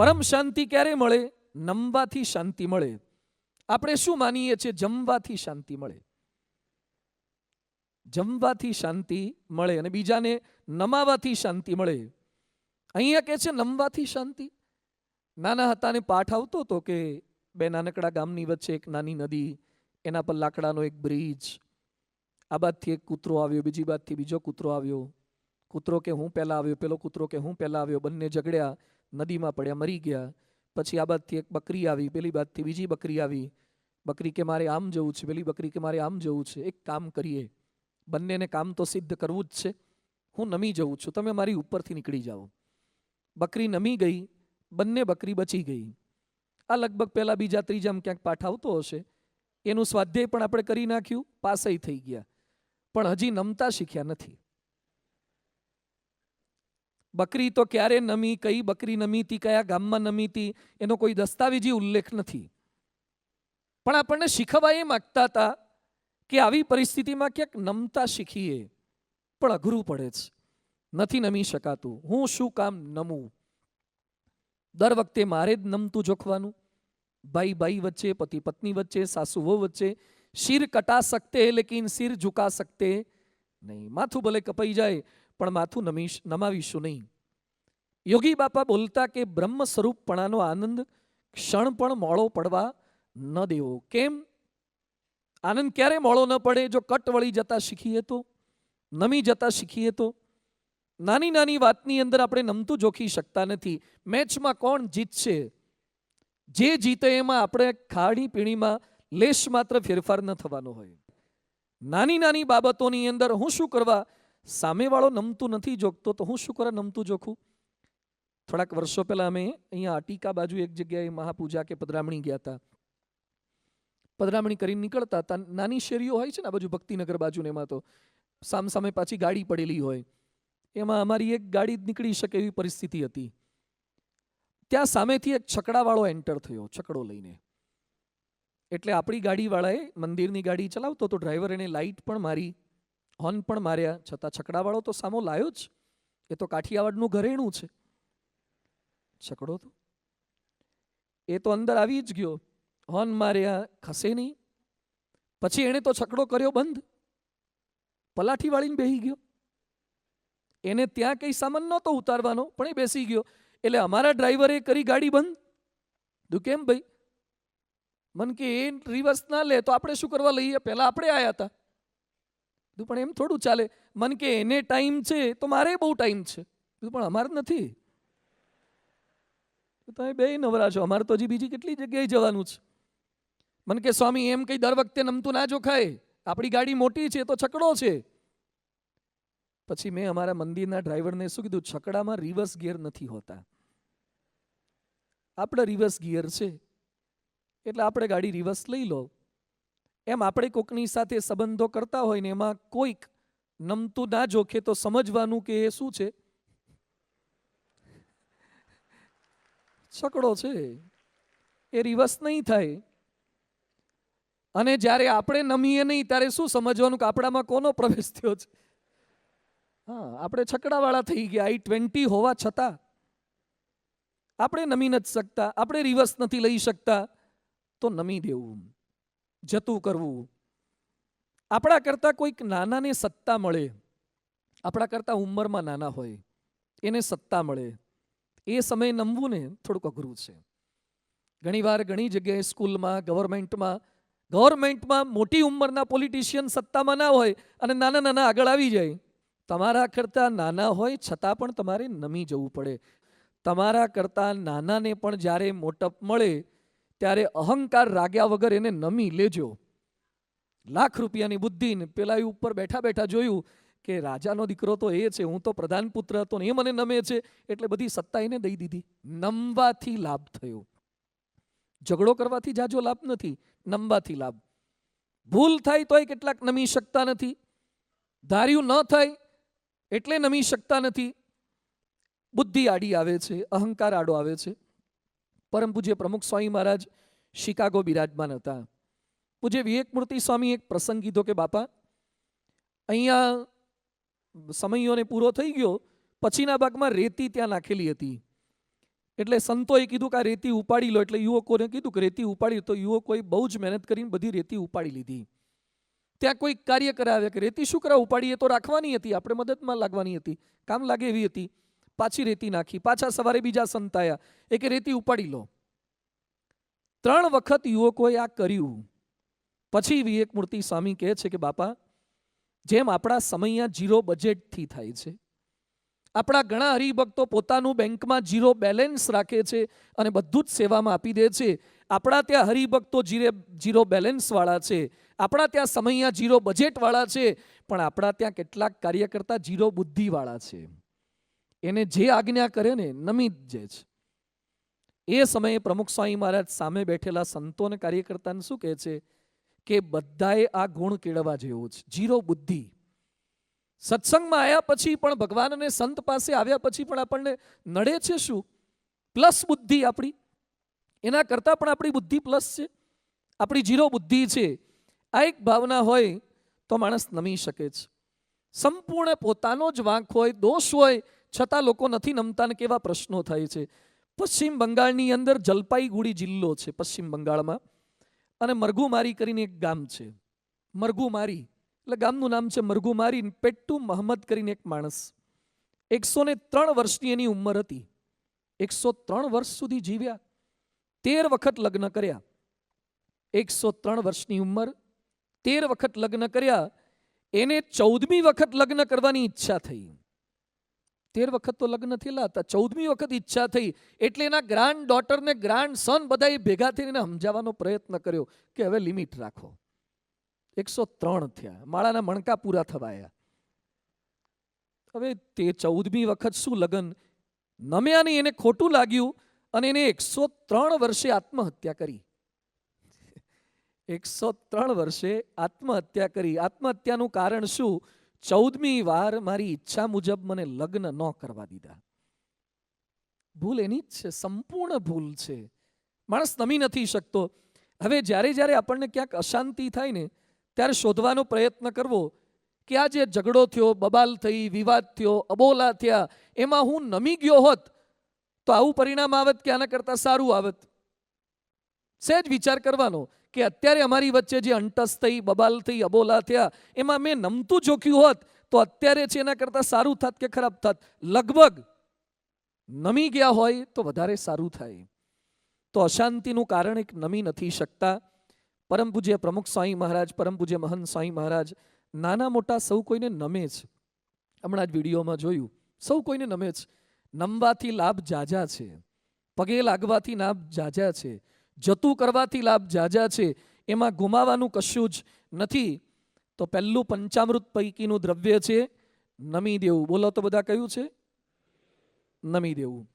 પરમ શાંતિ ક્યારે મળે? નમવાથી શાંતિ મળે. આપણે શું માનીએ છીએ? જમવાથી શાંતિ મળે. જમવાથી શાંતિ મળે અને બીજાને નમાવાથી શાંતિ મળે. અહીંયા કે છે નમવાથી શાંતિ? નાના હતા ને પાઠ આવતો હતો કે બે નાનકડા ગામની વચ્ચે એક નાની નદી, એના પર લાકડાનો એક બ્રિજ, આ બાદથી એક કૂતરો આવ્યો, બીજી બાદથી બીજો કૂતરો આવ્યો. કૂતરો કે હું પહેલાં આવ્યો, પેલો કૂતરો કે હું પહેલાં આવ્યો, બંને ઝઘડ્યા. નદીમાં પડ્યા, મરી ગયા. પછી આ બાદથી એક બકરી આવી, પેલી બાદથી બીજી બકરી આવી. બકરી કે મારે આમ જવું છે, પેલી બકરી કે મારે આમ જવું છે. એક કામ કરીએ. બંનેને કામ તો સિદ્ધ કરવું જ છે. હું નમી જઉં છું. તમે મારી ઉપરથી નીકળી જાઓ. બકરી નમી ગઈ, બંને બકરી બચી ગઈ. આ લગભગ પહેલા બીજા ત્રીજામાં ક્યાંક પાઠ આવતો હશે. એનું સ્વાધ્યાય પણ આપણે કરી નાખ્યું પાસઈ થઈ ગયા. પણ હજી નમતા શીખ્યા નથી. બકરી તો ક્યારે નમી, કઈ બકરી નમી હતી કયા ગામમાં નમી હતી એનો કોઈ દસ્તાવેજી ઉલ્લેખ નથી. પણ આપણને શીખવા એ માગતા હતા કે આવી પરિસ્થિતિમાં ક્યાંક નમતા શીખીએ, પણ અઘરું પડે છે. નથી નમી શકાતું. હું શું કામ નમું? દર વખતે મારે જ નમતું જોખવાનું. ભાઈ ભાઈ વચ્ચે, પતિ, પત્ની વચ્ચે સાસુ વહુ વચ્ચે શિર કટા સકતે લેકિન શિર ઝુકા સકતે નહીં. માથું ભલે કપાઈ જાય પણ માથું નમીશ નમાવીશું નહીં. યોગી બાપા બોલતા કે બ્રહ્મ સ્વરૂપપણાનો આનંદ ક્ષણ પણ મોળો પડવા ન દેવો. કેમ? આનંદ ક્યારે મોળો ન પડે? જો કટ વળી જતા શીખીએ તો, નમી જતા શીખીએ તો. નાની નાની વાતની અંદર આપણે નમતું જોખી શકતા નથી. મેચમાં કોણ જીતશે? જે જીતે એમાં આપણે ખાડી પીણીમાં લેશ માત્ર ફેરફાર ન થવાનો હોય. નાની નાની બાબતોની અંદર હું શું કરવા સામેવાળો નમતું નથી જોખતો તો હું શું કરે નમતું જોખું? થોડાક વર્ષો પહેલા અમે અહીંયા આટીકા બાજુ એક જગ્યાએ મહાપૂજા કે પધરામણી ગયા હતા. પધરામણી કરીને નીકળતા હતા. નાની શેરીઓ હોય છે ને આ બાજુ ભક્તિનગર બાજુ ને એમાં તો સામ સામે પાછી ગાડી પડેલી હોય. એમાં અમારી એક ગાડી જ નીકળી શકે એવી પરિસ્થિતિ હતી. ત્યાં સામેથી એક છકડાવાળો એન્ટર થયો, છકડો લઈને. એટલે આપણી ગાડીવાળાએ મંદિરની ગાડી ચલાવતો તો ડ્રાઈવર એને લાઇટ પણ મારી હોર્ન પણ માર્યા છતાં છકડાવાળો તો સામો લાયો જ. એ તો કાઠિયાવાડનું ઘરેણું છે. છકડો તો? એ તો અંદર આવી જ ગયો. હોર્ન માર્યા ખસે નહીં. પછી એણે તો છકડો કર્યો બંધ. પલાઠી વાળીને બેસી ગયો. એને ત્યાં કંઈ સામાન નહોતો ઉતારવાનો, પણ એ બેસી ગયો. એટલે અમારા ડ્રાઈવરે કરી ગાડી બંધ. તું કેમ ભાઈ? મન કે એ રિવર્સ ના લે, તો આપણે શું કરવા લઈએ? પહેલાં આપણે આવ્યા હતા. તું પણ એમ થોડું ચાલે. મન કે એને ટાઈમ છે તો મારે બહુ ટાઈમ છે. કીધું, પણ અમારે નથી. તમે બે નવરા છો. અમારે તો હજી બીજી કેટલી જગ્યાએ જવાનું છે? મન કે, સ્વામી, એમ કઈ દર વખતે નમતું ના જોખાય. આપણી ગાડી મોટી છે તો છકડો છે. પછી મેં અમારા મંદિરના ડ્રાઈવરને શું કીધું, છકડામાં રિવર્સ ગિયર નથી હોતા. આપણે રિવર્સ ગિયર છે. એટલે આપણે ગાડી રિવર્સ લઈ લો. એમ આપણે કોકની સાથે સંબંધો કરતા હોય ને એમાં કોઈક નમતું ના જોખે તો સમજવાનું કે એ શું છે? છકડો છે. એ રિવર્સ નહીં થાય. અને જ્યારે આપણે નમીએ નહીં ત્યારે શું સમજવાનું કે આપણામાં કોનો પ્રવેશ થયો છે? હા, આપણે છકડાવાળા થઈ ગયા, આઈ ટ્વેન્ટી હોવા છતાં. આપણે નમી નથી શકતા, આપણે રિવર્સ નથી લઈ શકતા. તો નમી દેવું. જતું કરવું. આપણા કરતાં કોઈક નાનાને સત્તા મળે. આપણા કરતાં ઉંમરમાં નાના હોય, એને સત્તા મળે. એ સમયે નમવું ને થોડુંક અઘરું છે. ઘણીવાર ઘણી જગ્યાએ સ્કૂલમાં, ગવર્મેન્ટમાં ગવર્મેન્ટમાં મોટી ઉંમરના પોલિટિશિયન સત્તામાં ના હોય અને નાના નાના આગળ આવી જાય. તમારા કરતાં નાના હોય છતાં પણ તમારે નમી જવું પડે. તમારા કરતાં નાનાને પણ જ્યારે મોટપ મળે ત્યારે અહંકાર રાગ્યા વગર એને નમી લેજો. લાખ રૂપિયાની બુદ્ધિ ને પેલા એ ઉપર બેઠા બેઠા જોયું કે રાજાનો દીકરો તો એ છે, હું તો પ્રધાન પુત્ર હતો ને એ મને નમે છે, એટલે બધી સત્તા એને દઈ દીધી. નમવાથી લાભ થયો. ઝઘડો કરવાથી જાજો લાભ નથી, નમવાથી લાભ. ભૂલ થાય તોય કેટલાક નમી શકતા નથી. ધાર્યું ન થાય એટલે નમી શકતા નથી. બુદ્ધિ આડી આવે છે, અહંકાર આડો આવે છે. પરમ પૂજ્ય પ્રમુખ સ્વામી મહારાજ શિકાગો બિરાજમાન હતા. પૂજ્ય વિવેકમૂર્તિ સ્વામી એક પ્રસંગ કીધો કે, બાપા, અહીંયા સમયોને પૂરો થઈ ગયો, પછીના ભાગમાં રેતી ત્યાં નાખેલી હતી. એટલે સંતોએ કીધું કે આ રેતી ઉપાડી લો. એટલે યુવકોને કીધું કે, રેતી ઉપાડી તો યુવકોએ બહુ જ મહેનત કરીને બધી રેતી ઉપાડી લીધી. ત્યાં કોઈ કાર્ય કરાવે કે, રેતી શું કરાવ, ઉપાડીએ તો રાખવાની હતી, આપણે મદદમાં લાગવાની હતી. કામ લાગે એવી હતી. પાછી રેતી નાખી, પાછા સવારે બીજા સંતાયા. એક રેતી ઉપાડી લો. ત્રણ વખત યુવકોએ આ કર્યું. પછી વિવેક મૂર્તિ સ્વામી કહે છે કે, બાપા, જેમ આપણા સમયમાં જીરો બજેટથી થાય છે, આપણા ઘણા હરિભક્તો પોતાનું બેંકમાં જીરો બેલેન્સ રાખે છે અને બધું જ સેવામાં આપી દે છે. આપણા ત્યાં હરિભક્તો જીરે જીરો બેલેન્સવાળા છે. આપણા ત્યાં સમયમાં જીરો બજેટવાળા છે. પણ આપણા ત્યાં કેટલાક કાર્યકર્તા જીરો બુદ્ધિવાળા છે. એને જે આજ્ઞા કરે ને નમી જે છે. એ સમયે પ્રમુખ સ્વામી મહારાજ સામે બેઠેલા સંતો અને કાર્યકર્તાને શું કહે છે? કે બધાએ આ ગુણ કેળવવા જેવું છે. જીરો બુદ્ધિ. સત્સંગમાં આવ્યા પછી પણ ભગવાન અને સંત પાસે આવ્યા પછી પણ આપણને નડે છે શું? પ્લસ બુદ્ધિ આપણી. એના કરતાં પણ આપણી બુદ્ધિ પ્લસ છે. આપણી જીરો બુદ્ધિ છે. આ એક ભાવના હોય તો માણસ નમી શકે છે. સંપૂર્ણ પોતાનો જ વાંક હોય, દોષ હોય છતાં લોકો નથી નમતા ને કેવા પ્રશ્નો થાય છે. પશ્ચિમ બંગાળની અંદર જલપાઈગુડી જિલ્લો છે પશ્ચિમ બંગાળમાં. અને મરઘુમારી કરીને એક ગામ છે. મરઘુમારી, એટલે ગામનું નામ છે મરઘુમારી પેટ્ટુ મહમ્મદ કરીને એક માણસ. એકસો ને ત્રણ વર્ષની એની ઉંમર હતી. એકસો ત્રણ વર્ષ સુધી જીવ્યા. તેર વખત લગ્ન કર્યા. એકસો ત્રણ વર્ષની ઉંમર. તેર વખત લગ્ન કર્યા. એને ચૌદમી વખત લગ્ન કરવાની ઈચ્છા થઈ. તેર વખત તો લગ્ન થયેલા હતા. ચૌદમી વખત ઈચ્છા થઈ. એટલે એના ગ્રાન્ડ ડોટર ને ગ્રાન્ડ સન બધા ભેગા થઈને સમજાવવાનો પ્રયત્ન કર્યો કે હવે લિમિટ રાખો. એકસો ત્રણ થયા. માળાના મણકા પૂરા થવાયા હવે તે ચૌદમી વખત શું લગ્ન? નમ્યા નહીં, એને ખોટું લાગ્યું અને એને એકસો ત્રણ વર્ષે આત્મહત્યા કરી. એકસો ત્રણ વર્ષે આત્મહત્યા કરી. આત્મહત્યાનું કારણ શું? ચૌદમી વાર મારી ઈચ્છા મુજબ મને લગ્ન ન કરવા દીધા. ભૂલ એની જ છે, સંપૂર્ણ ભૂલ છે. માણસ નમી નથી શકતો. હવે જ્યારે જ્યારે આપણને ક્યાંક અશાંતિ થાય ને, ત્યારે શોધવાનો પ્રયત્ન કરવો કે આ જે ઝઘડો થયો, બબાલ થઈ, વિવાદ થયો, અબોલા થયા, એમાં હું નમી ગયો હોત, તો આવું પરિણામ આવત કે આના કરતાં સારું આવત? સહેજ વિચાર કરવાનો. કે અત્યારે અમારી વચ્ચે જે અંટસ થઈ, બબાલ થઈ, અબોલા થયા, એમાં મેં નમતું જોખ્યું હોત, તો અત્યારે છે એના કરતાં સારું થાત કે ખરાબ થાત? લગભગ નમી ગયા હોય તો વધારે સારું થાય. તો અશાંતિનું કારણ એક નમી નથી શકતા. પરમ પૂજ્ય પ્રમુખ સ્વામી મહારાજ, પરમ પૂજ્ય મહંત સ્વામી મહારાજ, નાના મોટા સૌ કોઈને નમે છે હમણાં જ વિડીયોમાં જોયું. સૌ કોઈને નમે છે નમવાથી લાભ જાજા છે. પગે લાગવાથી લાભ જાજા છે. જતું કરવાથી લાભ જાજા છે, એમાં ગુમાવાનું કશું જ નથી. તો પહેલું પંચામૃત પૈકીનું દ્રવ્ય છે નમી દેવું. બોલો તો બધા કયું છે? નમી દેવું.